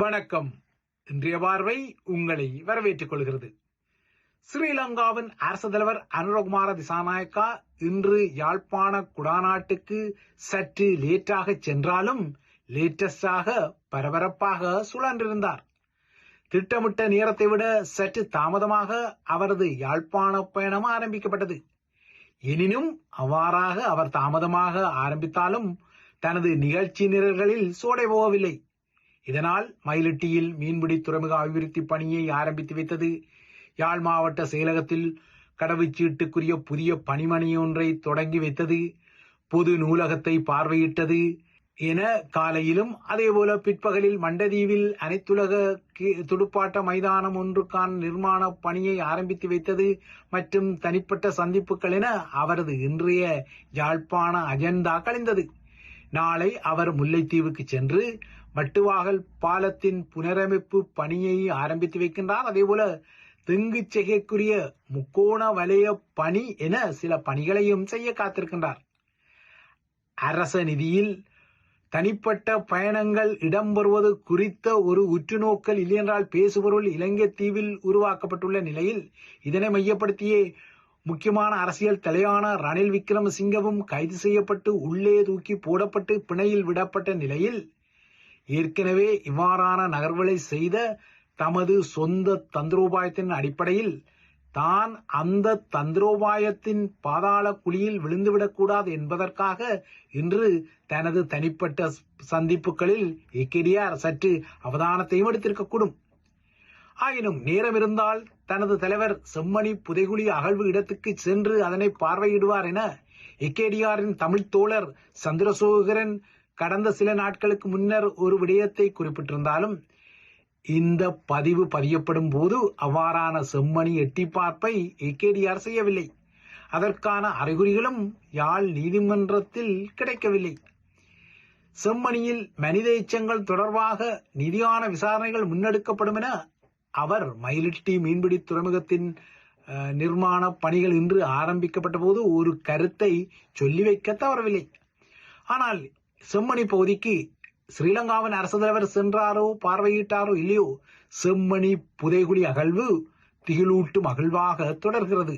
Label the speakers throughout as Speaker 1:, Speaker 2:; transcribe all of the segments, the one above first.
Speaker 1: வணக்கம். இன்றைய பார்வை உங்களை வரவேற்றுக் கொள்கிறது. ஸ்ரீலங்காவின் அரசு தலைவர் அனுரகுமார திசாநாயக்கா இன்று யாழ்ப்பாண குடாநாட்டுக்கு சற்று லேட்டாக சென்றாலும் லேட்டஸ்டாக பரபரப்பாக சுழன்றிருந்தார். திட்டமிட்ட நேரத்தை விட சற்று தாமதமாக அவரது யாழ்ப்பாண பயணம் ஆரம்பிக்கப்பட்டது. எனினும் அவ்வாறாக அவர் தாமதமாக ஆரம்பித்தாலும் தனது நிகழ்ச்சி நிரல்களில் சோடை போகவில்லை. இதனால் மயிலிட்டியில் மீன்பிடி துறைமுக அபிவிருத்தி பணியை ஆரம்பித்து வைத்தது யாழ் மாவட்ட செயலகத்தில் கடவுச்சீட்டுக்குரிய புதிய பணிமனை ஒன்றை தொடங்கி வைத்தது. பொது நூலகத்தை பார்வையிட்டது என காலையிலும் அதேபோல பிற்பகலில் மண்டதீவில் அனைத்துலக துடுப்பாட்ட மைதானம் ஒன்றுக்கான நிர்மாண பணியை ஆரம்பித்து வைத்தது மற்றும் தனிப்பட்ட சந்திப்புகள் என அவரது இன்றைய யாழ்ப்பாண அஜெண்டா கழிந்தது நாளை அவர் முல்லைத்தீவுக்கு சென்று மட்டுவாகல் பாலத்தின் புனரமைப்பு பணியை ஆரம்பித்து வைக்கின்றார். அதேபோல தெங்குச்செகைக்குரிய முக்கோண வலய பணி என சில பணிகளையும் செய்ய காத்திருக்கின்றார். அரச நிதியில் தனிப்பட்ட பயணங்கள் இடம்பெறுவது குறித்த ஒரு உற்றுநோக்கல் இல்லையென்றால் பேசுபொருள் இலங்கை தீவில் உருவாக்கப்பட்டுள்ள நிலையில் இதனை மையப்படுத்தியே முக்கியமான அரசியல் தலையான ரணில் விக்ரமசிங்கவும் கைது செய்யப்பட்டு உள்ளே தூக்கி போடப்பட்டு பிணையில் விடப்பட்ட நிலையில் ஏற்கனவே இவ்வாறான நகர்வுகளை செய்த தமது சொந்த தந்திரோபாயத்தின் அடிப்படையில் தான் அந்த தந்திரோபாயத்தின் பாதாள குழியில் விழுந்துவிடக்கூடாது என்பதற்காக இன்று தனது தனிப்பட்ட சந்திப்புகளில் இக்கெடியார் சற்று அவதானத்தையும் எடுத்திருக்கக்கூடும். ஆயினும் நேரம் இருந்தால் தனது தலைவர் செம்மணி புதைகுழி அகழ்வு இடத்துக்கு சென்று அதனை பார்வையிடுவார் என இக்கேடியாரின் தமிழ் தோழர் சந்திரசோகரன் கடந்த சில நாட்களுக்கு முன்னர் ஒரு விடயத்தை குறிப்பிட்டிருந்தாலும் இந்த பதிவு பதியப்படும் போது அவ்வாறான செம்மணி எட்டி பார்ப்பை ஏகேடிஆர் செய்யவில்லை. அதற்கான அறிகுறிகளும் யாழ் நீதிமன்றத்தில் கிடைக்கவில்லை. செம்மணியில் மனித எச்சங்கள் தொடர்பாக நிதியான விசாரணைகள் முன்னெடுக்கப்படும் என அவர் மயிலிட்டி மீன்பிடி துறைமுகத்தின் நிர்மாண பணிகள் இன்று ஆரம்பிக்கப்பட்ட போது ஒரு கருத்தை சொல்லி வைக்க தவறவில்லை. ஆனால் செம்மணி பகுதிக்கு ஸ்ரீலங்காவின் அரசு தலைவர் சென்றாரோ பார்வையிட்டாரோ இல்லையோ செம்மணி புதைகுழி அகழ்வு திகிலூட்டும் அகழ்வாக தொடர்கிறது.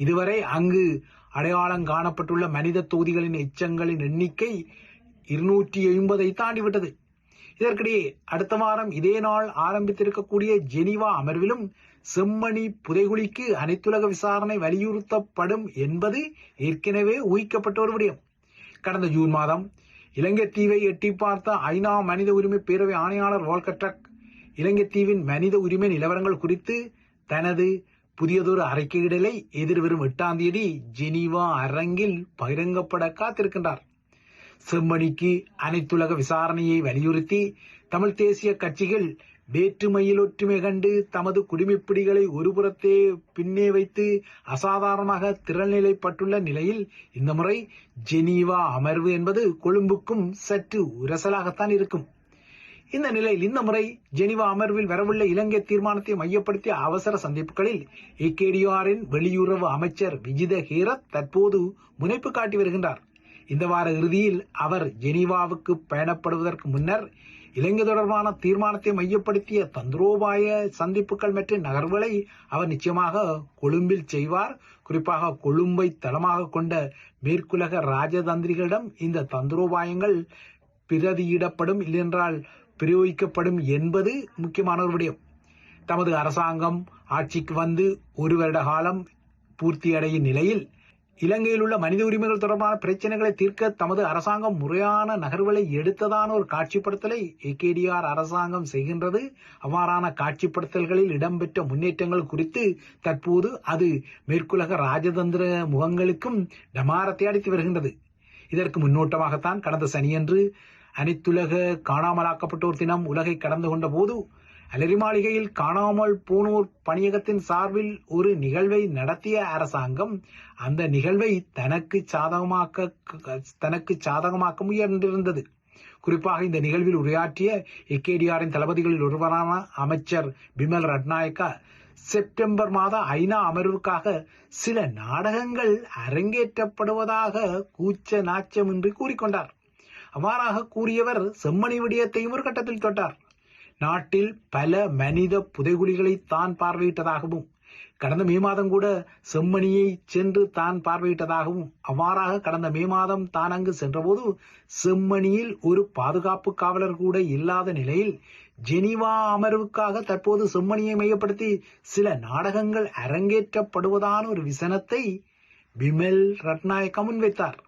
Speaker 1: இதுவரை அங்கு அடையாளம் காணப்பட்டுள்ள மனித தொகுதிகளின் எச்சங்களின் எண்ணிக்கை இருநூற்றி எண்பதை தாண்டிவிட்டது. இதற்கிடையே அடுத்த வாரம் இதே நாள் ஆரம்பித்திருக்கக்கூடிய ஜெனீவா அமர்விலும் செம்மணி புதைகுழிக்கு அனைத்துலக விசாரணை வலியுறுத்தப்படும் என்பது ஏற்கனவே ஊகிக்கப்பட்ட ஒரு விடயம். கடந்த ஜூன் மாதம் இலங்கை தீவை எட்டி பார்த்த ஐநா மனித உரிமை பேரவை ஆணையாளர் வால்கட்ரக் இலங்கை தீவின் மனித உரிமை நிலவரங்கள் குறித்து தனது புதியதொரு அறிக்கையிடலை எதிர்வரும் எட்டாம் தேதி ஜெனீவா அரங்கில் பகிரங்கப்பட காத்திருக்கின்றார். செம்மணிக்கு அனைத்துலக விசாரணையை வலியுறுத்தி தமிழ் தேசிய கட்சிகள் வேற்றுமையில் ஒற்றுமை கண்டு தமது குடிமைப்பிடிகளை ஒருபுறத்தே பின்னே வைத்து அசாதாரணமாக திறநிலைப்பட்டுள்ள நிலையில் இந்த முறை ஜெனீவா அமர்வு என்பது கொழும்புக்கும் சற்று உரசலாகத்தான் இருக்கும். இந்த நிலையில் இந்த முறை ஜெனீவா அமர்வில் வரவுள்ள இலங்கை தீர்மானத்தை மையப்படுத்திய அவசர சந்திப்புகளில் இக்கேடியாரின் வெளியுறவு அமைச்சர் விஜித ஹீரத் தற்போது முனைப்பு காட்டி வருகின்றார். இந்த வார இறுதியில் அவர் ஜெனீவாவுக்கு பயணப்படுவதற்கு முன்னர் இலங்கை தொடர்பான தீர்மானத்தை மையப்படுத்திய தந்திரோபாய சந்திப்புகள் மற்றும் நகர்வுகளை அவர் நிச்சயமாக கொழும்பில் செய்வார். குறிப்பாக கொழும்பை தளமாக கொண்ட மேற்குலக ராஜதந்திரிகளிடம் இந்த தந்திரோபாயங்கள் பிரதியிடப்படும் இல்லென்றால் பிரயோகிக்கப்படும் என்பது முக்கியமான ஒரு விடயம். தமது அரசாங்கம் ஆட்சிக்கு வந்து ஒரு வருட காலம் பூர்த்தியடையும் நிலையில் இலங்கையில் உள்ள மனித உரிமைகள் தொடர்பான பிரச்சனைகளை தீர்க்க தமது அரசாங்கம் முறையான நகர்வுகளை எடுத்ததான ஒரு காட்சிப்படுத்தலை ஏகேடிஆர் அரசாங்கம் செய்கின்றது. அவ்வாறான காட்சிப்படுத்தல்களில் இடம்பெற்ற முன்னேற்றங்கள் குறித்து தற்போது அது மேற்குலக ராஜதந்திர முகங்களுக்கும் டமாரத்தை அடித்து வருகின்றது. இதற்கு முன்னோட்டமாகத்தான் கடந்த சனியன்று அனைத்துலக காணாமலாக்கப்பட்டோர் தினம் உலகை கடந்து கொண்ட போது அலரி மாளிகையில் காணாமல் போனோர் பணியகத்தின் சார்பில் ஒரு நிகழ்வை நடத்திய அரசாங்கம் அந்த நிகழ்வை தனக்கு சாதகமாக்க தனக்கு சாதகமாக்க முயன்றிருந்தது. குறிப்பாக இந்த நிகழ்வில் உரையாற்றிய எக்கேடிஆரின் தளபதிகளில் ஒருவரான அமைச்சர் பிமல் ரட்நாயக்கா செப்டம்பர் மாத ஐநா அமர்வுக்காக சில நாடகங்கள் அரங்கேற்றப்படுவதாக கூச்ச நாச்சமின்றி கூறிக்கொண்டார். அவ்வாறாக கூறியவர் செம்மணி விடயத்தையும் ஒரு கட்டத்தில் தொட்டார். நாட்டில் பல மனித புதைகுழிகளை தான் பார்வையிட்டதாகவும் கடந்த மே மாதம் கூட செம்மணியை சென்று தான் பார்வையிட்டதாகவும் அவ்வாறாக கடந்த மே மாதம் தான் அங்கு சென்றபோது செம்மணியில் ஒரு பாதுகாப்பு காவலர் கூட இல்லாத நிலையில் ஜெனீவா அமர்வுக்காக தற்போது செம்மணியை மையப்படுத்தி சில நாடகங்கள் அரங்கேற்றப்படுவதான ஒரு விசனத்தை பிமல் ரட்நாயக்க முன்வைத்தார்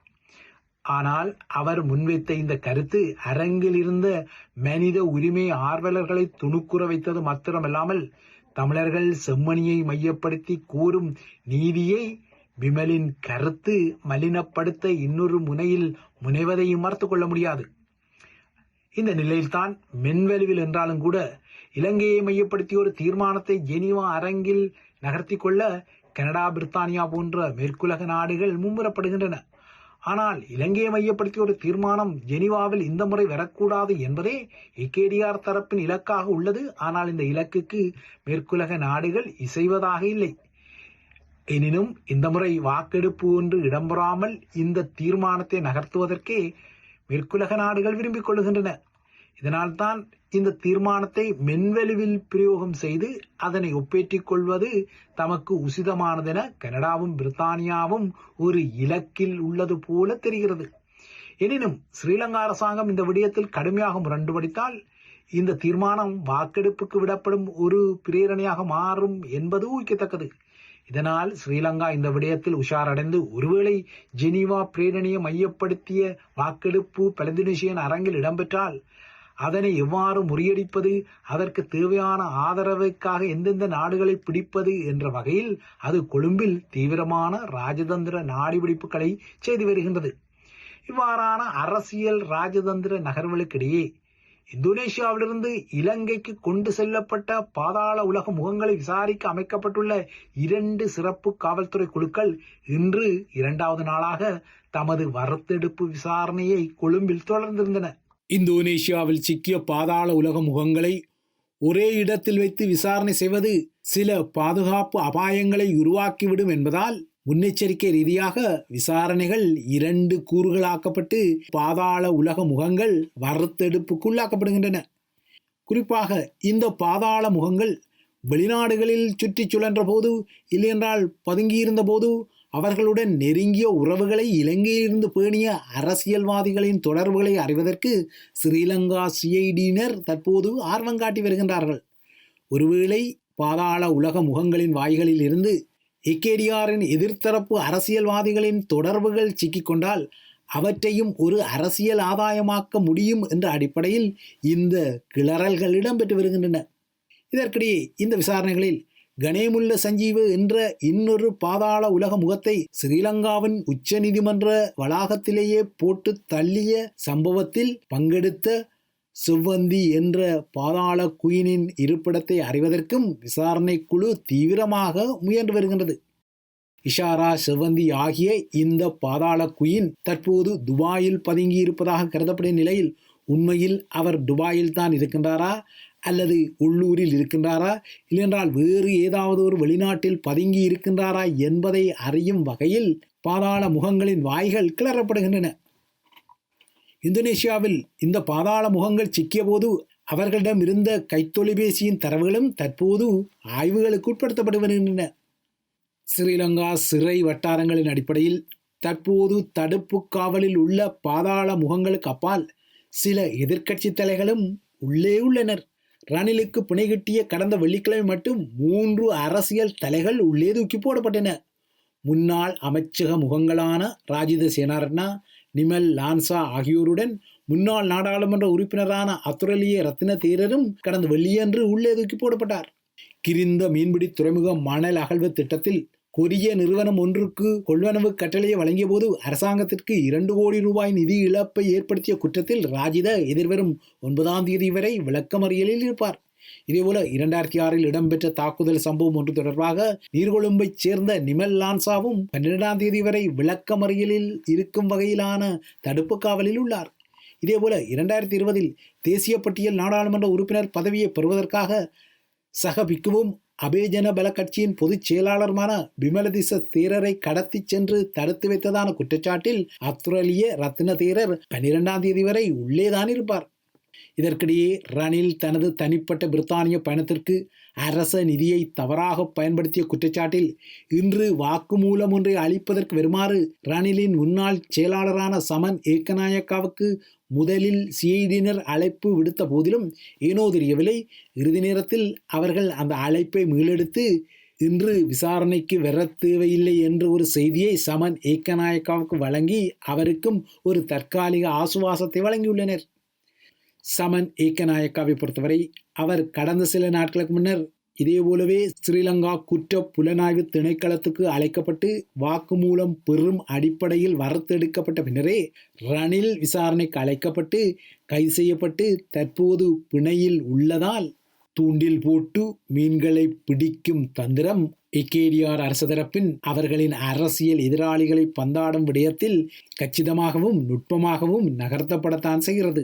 Speaker 1: ஆனால் அவர் முன்வைத்த இந்த கருத்து அரங்கில் இருந்த மனித உரிமை ஆர்வலர்களை துணுக்குற வைத்தது மாத்திரமல்லாமல் தமிழர்கள் செம்மணியை மையப்படுத்தி கூறும் நீதியை விமலின் கருத்து மலினப்படுத்த இன்னொரு முனையில் முனைவதையும் மறுத்து கொள்ள முடியாது. இந்த நிலையில்தான் மென்வலுவில் என்றாலும் கூட இலங்கையை மையப்படுத்தி ஒரு தீர்மானத்தை ஜெனீவா அரங்கில் நகர்த்தி கொள்ள கனடா பிரித்தானியா போன்ற மேற்குலக நாடுகள் மும்முரப்படுகின்றன. ஆனால் இலங்கையை மையப்படுத்தி ஒரு தீர்மானம் ஜெனிவாவில் இந்த முறை வரக்கூடாது என்பதே இக்கேடிஆர் தரப்பின் இலக்காக உள்ளது. ஆனால் இந்த இலக்குக்கு மேற்குலக நாடுகள் இசைவதாக இல்லை. எனினும் இந்த முறை வாக்கெடுப்பு ஒன்று இடம்பெறாமல் இந்த தீர்மானத்தை நகர்த்துவதற்கே மேற்குலக நாடுகள் விரும்பிக் கொள்கின்றன இதனால்தான் இந்த தீர்மானத்தை மென்வெளிவில் பிரயோகம் செய்து அதனை ஒப்பேற்றிக் கொள்வது தமக்கு உசிதமானதென கனடாவும் பிரித்தானியாவும் ஒரு இலக்கில் உள்ளது போல தெரிகிறது. எனினும் ஸ்ரீலங்கா அரசாங்கம் இந்த விடயத்தில் கடுமையாக முரண்டுபடித்தால் இந்த தீர்மானம் வாக்கெடுப்புக்கு விடப்படும் ஒரு பிரேரணையாக மாறும் என்பது ஊக்கத்தக்கது இதனால் ஸ்ரீலங்கா இந்த விடயத்தில் உஷாரடைந்து ஒருவேளை ஜெனீவா பிரேரணையை மையப்படுத்திய வாக்கெடுப்பு பலந்தினிஷியன் அரங்கில் இடம்பெற்றால் அதனை எவ்வாறு முறியடிப்பது? அதற்கு தேவையான ஆதரவுக்காக எந்தெந்த நாடுகளை பிடிப்பது? என்ற வகையில் அது கொழும்பில் தீவிரமான ராஜதந்திர நாடிபிடிப்புகளை செய்து வருகின்றது. இவ்வாறான அரசியல் ராஜதந்திர நகர்வுகளுக்கிடையே இந்தோனேஷியாவிலிருந்து இலங்கைக்கு கொண்டு செல்லப்பட்ட பாதாள உலக முகங்களை விசாரிக்க அமைக்கப்பட்டுள்ள இரண்டு சிறப்பு காவல்துறை குழுக்கள் இன்று இரண்டாவது நாளாக தமது வறுத்தெடுப்பு விசாரணையை கொழும்பில் தொடர்ந்திருந்தன.
Speaker 2: இந்தோனேஷியாவில் சிக்கிய பாதாள உலக முகங்களை ஒரே இடத்தில் வைத்து விசாரணை செய்வது சில பாதுகாப்பு அபாயங்களை உருவாக்கிவிடும் என்பதால் முன்னெச்சரிக்கை ரீதியாக விசாரணைகள் இரண்டு கூறுகளாக்கப்பட்டு பாதாள உலக முகங்கள் வறுத்தெடுப்புக்குள்ளாக்கப்படுகின்றன. குறிப்பாக இந்த பாதாள முகங்கள் வெளிநாடுகளில் சுற்றி சுழன்ற போது இல்லையென்றால் பதுங்கியிருந்த போது அவர்களுடன் நெருங்கிய உறவுகளை இலங்கையிலிருந்து பேணிய அரசியல்வாதிகளின் தொடர்புகளை அறிவதற்கு ஸ்ரீலங்கா சிஐடியினர் தற்போது ஆர்வம் காட்டி வருகின்றார்கள். ஒருவேளை பாதாள உலக முகங்களின் வாய்களில் இருந்து எக்கேடிஆரின் எதிர்த்தரப்பு அரசியல்வாதிகளின் தொடர்புகள் சிக்கிக்கொண்டால் அவற்றையும் ஒரு அரசியல் ஆதாயமாக்க முடியும் என்ற அடிப்படையில் இந்த கிளறல்கள் இடம்பெற்று வருகின்றன. இதற்கிடையே இந்த விசாரணைகளில் கணேமுல்ல சஞ்சீவு என்ற இன்னொரு பாதாள உலக முகத்தை ஸ்ரீலங்காவின் உச்ச நீதிமன்ற வளாகத்திலேயே போட்டு தள்ளிய சம்பவத்தில் பங்கெடுத்த செவ்வந்தி என்ற பாதாள குயினின் இருப்பிடத்தை அறிவதற்கும் விசாரணை குழு தீவிரமாக முயன்று வருகின்றது. இஷாரா செவ்வந்தி ஆகிய இந்த பாதாள குயின் தற்போது துபாயில் பதுங்கி இருப்பதாக கருதப்படும் நிலையில் உண்மையில் அவர் துபாயில் தான் இருக்கின்றாரா? அல்லது உள்ளூரில் இருக்கின்றாரா? இல்லையென்றால் வேறு ஏதாவது ஒரு வெளிநாட்டில் பதுங்கி இருக்கின்றாரா என்பதை அறியும் வகையில் பாதாள முகங்களின் வாய்கள் கிளறப்படுகின்றன. இந்தோனேஷியாவில் இந்த பாதாள முகங்கள் சிக்கியபோது அவர்களிடம் இருந்த கைத்தொலைபேசியின் தரவுகளும் தற்போது ஆய்வுகளுக்கு உட்படுத்தப்பட்டு வருகின்றன ஸ்ரீலங்கா சிறை வட்டாரங்களின் அடிப்படையில் தற்போது தடுப்பு காவலில் உள்ள பாதாள முகங்களுக்கு அப்பால் சில எதிர்க்கட்சி தலைகளும் உள்ளே உள்ளனர். ரணிலுக்கு பிணைகிட்டிய கடந்த வெள்ளிக்கிழமை மட்டும் மூன்று அரசியல் தலைகள் உள்ளே தூக்கி போடப்பட்டன. முன்னாள் அமைச்சக முகங்களான ராஜித சேனாரட்னா நிமல் லான்சா ஆகியோருடன் முன்னாள் நாடாளுமன்ற உறுப்பினரான அத்துரலிய ரத்தின தேரரும் கடந்த வெள்ளியன்று உள்ளே தூக்கி போடப்பட்டார். கிரிந்த மீன்பிடி துறைமுக மணல் அகழ்வு திட்டத்தில் கொரிய நிறுவனம் ஒன்றுக்கு கொள்வனவு கட்டளையை வழங்கிய போது அரசாங்கத்திற்கு இரண்டு கோடி ரூபாய் நிதி இழப்பை ஏற்படுத்திய குற்றத்தில் ராஜித எதிர்வரும் ஒன்பதாம் தேதி வரை விளக்கமறியலில் இருப்பார். இதேபோல இரண்டாயிரத்தி ஆறில் இடம்பெற்ற தாக்குதல் சம்பவம் ஒன்று தொடர்பாக நீர்கொழும்பைச் சேர்ந்த நிமல் லான்சாவும் பன்னிரெண்டாம் தேதி வரை விளக்கமறியலில் இருக்கும் வகையிலான தடுப்பு காவலில் உள்ளார். இதேபோல இரண்டாயிரத்தி இருபதில் தேசிய பட்டியல் நாடாளுமன்ற உறுப்பினர் பதவியை பெறுவதற்காக சக பிக்குவும் அபேஜன பல கட்சியின் பொதுச் செயலாளருமான விமலதிச தீரரை கடத்தி சென்று தடுத்து வைத்ததான குற்றச்சாட்டில் அத்துரலிய ரத்ன தீரர் பனிரெண்டாம் தேதி வரை உள்ளேதான் இருப்பார். இதற்கிடையே ரணில் தனது தனிப்பட்ட பிரித்தானிய பயணத்திற்கு அரச நிதியை தவறாக பயன்படுத்திய குற்றச்சாட்டில் இன்று வாக்குமூலம் ஒன்றை அளிப்பதற்கு வருமாறு ரணிலின் முன்னாள் செயலாளரான சமன் ஏக்கநாயக்காவுக்கு முதலில் சிஐடியினர் அழைப்பு விடுத்த போதிலும் ஏனோ தெரியவில்லை. இறுதி நேரத்தில் அவர்கள் அந்த அழைப்பை மீளெடுத்து இன்று விசாரணைக்கு வர தேவையில்லை என்ற ஒரு செய்தியை சமன் ஏக்கநாயக்காவுக்கு வழங்கி அவருக்கும் ஒரு தற்காலிக ஆசுவாசத்தை வழங்கியுள்ளனர். சமன் ஏக்கநாயக்காவை பொறுத்தவரை அவர் கடந்த சில நாட்களுக்கு முன்னர் இதேபோலவே ஸ்ரீலங்கா குற்ற புலனாய்வு திணைக்களத்துக்கு அழைக்கப்பட்டு வாக்குமூலம் பெறும் அடிப்படையில் வறுத்தெடுக்கப்பட்ட பின்னரே ரணில் விசாரணைக்கு அழைக்கப்பட்டு கைது செய்யப்பட்டு தற்போது பிணையில் உள்ளதால் தூண்டில் போட்டு மீன்களை பிடிக்கும் தந்திரம் இக்கேடிஆர் அரசு தரப்பின் அவர்களின் அரசியல் எதிராளிகளை பந்தாடும் விடயத்தில் கச்சிதமாகவும் நுட்பமாகவும் நகர்த்தப்படத்தான் செய்கிறது.